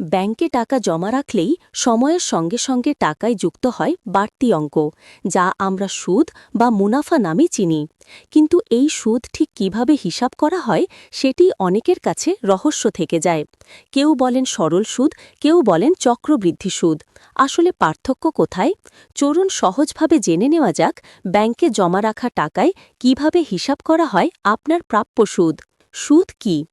ব্যাংকে টাকা জমা রাখলেই সময়ের সঙ্গে সঙ্গে টাকায় যুক্ত হয় বাড়তি অঙ্ক, যা আমরা সুদ বা মুনাফা নামে চিনি। কিন্তু এই সুদ ঠিক কীভাবে হিসাব করা হয় সেটি অনেকের কাছে রহস্য থেকে যায়। কেউ বলেন সরল সুদ, কেউ বলেন চক্রবৃদ্ধি সুদ। আসলে পার্থক্য কোথায়? চরুন সহজভাবে জেনে নেওয়া যাক ব্যাংকে জমা রাখা টাকায় কীভাবে হিসাব করা হয় আপনার প্রাপ্য সুদ। সুদ কি?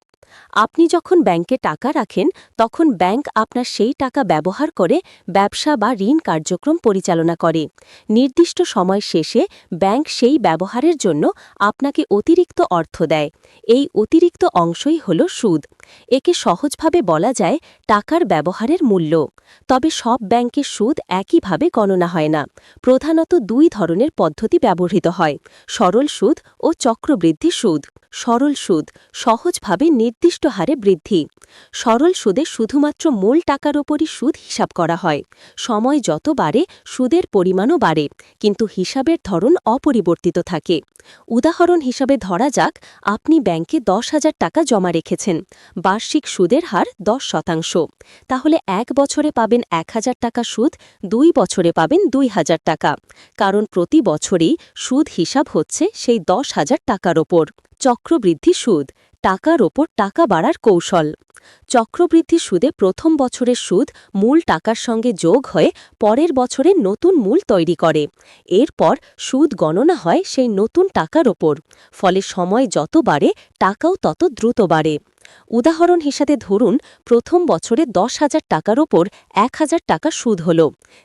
আপনি যখন ব্যাংকে টাকা রাখেন, তখন ব্যাংক আপনার সেই টাকা ব্যবহার করে ব্যবসা বা ঋণ কার্যক্রম পরিচালনা করে। নির্দিষ্ট সময় শেষে ব্যাংক সেই ব্যবহারের জন্য আপনাকে অতিরিক্ত অর্থ দেয়। এই অতিরিক্ত অংশই হল সুদ। একে সহজভাবে বলা যায় টাকার ব্যবহারের মূল্য। তবে সব ব্যাংকে সুদ একইভাবে গণনা হয় না। প্রধানত দুই ধরনের পদ্ধতি ব্যবহৃত হয়, সরল সুদ ও চক্রবৃদ্ধি সুদ। সরল সুদ সহজভাবে নির্দিষ্ট হারে বৃদ্ধি। সরল সুদে শুধুমাত্র মূল টাকার ওপরই সুদ হিসাব করা হয়। সময় যত বাড়ে, সুদের পরিমাণও বাড়ে, কিন্তু হিসাবের ধরন অপরিবর্তিত থাকে। উদাহরণ হিসাবে ধরা যাক, আপনি ব্যাংকে দশ হাজার টাকা জমা রেখেছেন, বার্ষিক সুদের হার দশ শতাংশ। তাহলে এক বছরে পাবেন এক হাজার টাকা সুদ, দুই বছরে পাবেন দুই হাজার টাকা। কারণ প্রতি বছরেই সুদ হিসাব হচ্ছে সেই দশ হাজার টাকার ওপর। চক্রবৃদ্ধি সুদ, টাকার ওপর টাকা বাড়ার কৌশল। চক্রবৃদ্ধি সুদে প্রথম বছরের সুদ মূল টাকার সঙ্গে যোগ হয়ে পরের বছরে নতুন মূল তৈরি করে। এরপর সুদ গণনা হয় সেই নতুন টাকার ওপর, ফলে সময় যত বাড়ে, টাকাও তত দ্রুত বাড়ে। উদাহরণ হিসাবে ধরুন, প্রথম বছরে দশ হাজার টাকার ওপর এক হাজার টাকা সুদ হল।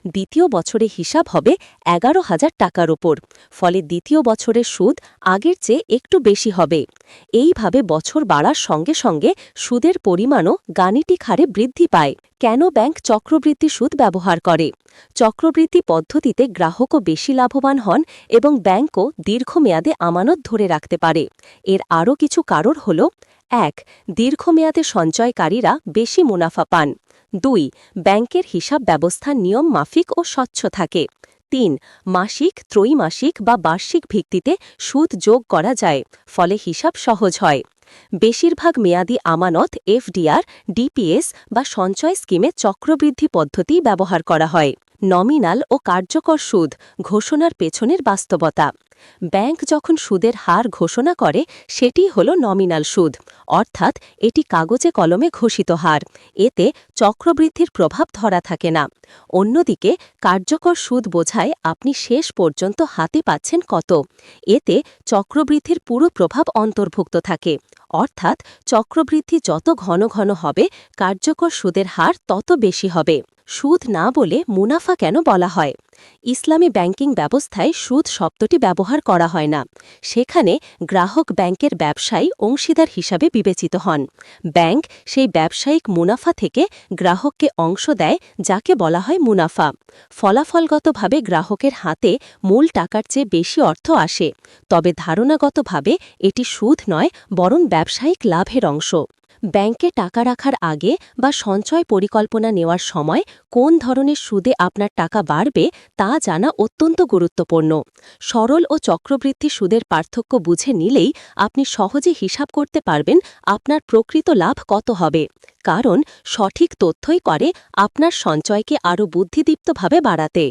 দ্বিতীয় বছরে হিসাব হবে এগারো হাজার টাকার ওপর। ফলে দ্বিতীয় বছরের সুদ আগের চেয়ে একটু বেশি হবে। এইভাবে বছর বাড়ার সঙ্গে সঙ্গে সুদের পরিমাণও গাণিতিক হারে বৃদ্ধি পায়। কেন ব্যাংক চক্রবৃদ্ধি সুদ ব্যবহার করে? চক্রবৃদ্ধি পদ্ধতিতে গ্রাহকও বেশি লাভবান হন এবং ব্যাংকও দীর্ঘমেয়াদে আমানত ধরে রাখতে পারে। এর আরও কিছু কারণ হল এক, দীর্ঘমেয়াদে সঞ্চয়কারীরা বেশি মুনাফা পান। দুই, ব্যাংকের হিসাব ব্যবস্থা নিয়ম মাফিক ও স্বচ্ছ থাকে। তিন, মাসিক, ত্রৈমাসিক বা বার্ষিক ভিত্তিতে সুদ যোগ করা যায়, ফলে হিসাব সহজ হয়। বেশিরভাগ মেয়াদি আমানত এফডিআর, ডিপিএস বা সঞ্চয় স্কিমে চক্রবৃদ্ধি পদ্ধতি ব্যবহার করা হয়। নমিনাল ও কার্যকর সুদ ঘোষণার পেছনের বাস্তবতা। ব্যাংক যখন সুদের হার ঘোষণা করে, সেটি হল নমিনাল সুদ, অর্থাৎ এটি কাগজে কলমে ঘোষিত হার। এতে চক্রবৃদ্ধির প্রভাব ধরা থাকে না। অন্যদিকে, কার্যকর সুদ বোঝায় আপনি শেষ পর্যন্ত হাতে পাচ্ছেন কত। এতে চক্রবৃদ্ধির পুরো প্রভাব অন্তর্ভুক্ত থাকে। অর্থাৎ চক্রবৃদ্ধি যত ঘন ঘন হবে, কার্যকর সুদের হার তত বেশি হবে। সুদ না বলে মুনাফা কেন বলা হয়? ইসলামী ব্যাংকিং ব্যবস্থায় সুদ শব্দটি ব্যবহার করা হয় না। সেখানে গ্রাহক ব্যাংকের ব্যবসায়ী অংশীদার হিসাবে বিবেচিত হন। ব্যাংক সেই ব্যবসায়িক মুনাফা থেকে গ্রাহককে অংশ দেয়, যাকে বলা হয় মুনাফা। ফলাফলগতভাবে গ্রাহকের হাতে মূল টাকার চেয়ে বেশি অর্থ আসে। তবে ধারণাগতভাবে এটি সুদ নয়, বরং ব্যবসায়িক লাভের অংশ। ব্যাংকে টাকা রাখার আগে বা সঞ্চয় পরিকল্পনা নেওয়ার সময় কোন ধরনের সুদে আপনার টাকা বাড়বে তা জানা অত্যন্ত গুরুত্বপূর্ণ। সরল ও চক্রবৃদ্ধি সুদের পার্থক্য বুঝে নিলেই আপনি সহজে হিসাব করতে পারবেন আপনার প্রকৃত লাভ কত হবে। কারণ সঠিক তথ্যই করে আপনার সঞ্চয়কে আরও বুদ্ধিদীপ্তভাবে বাড়াতে।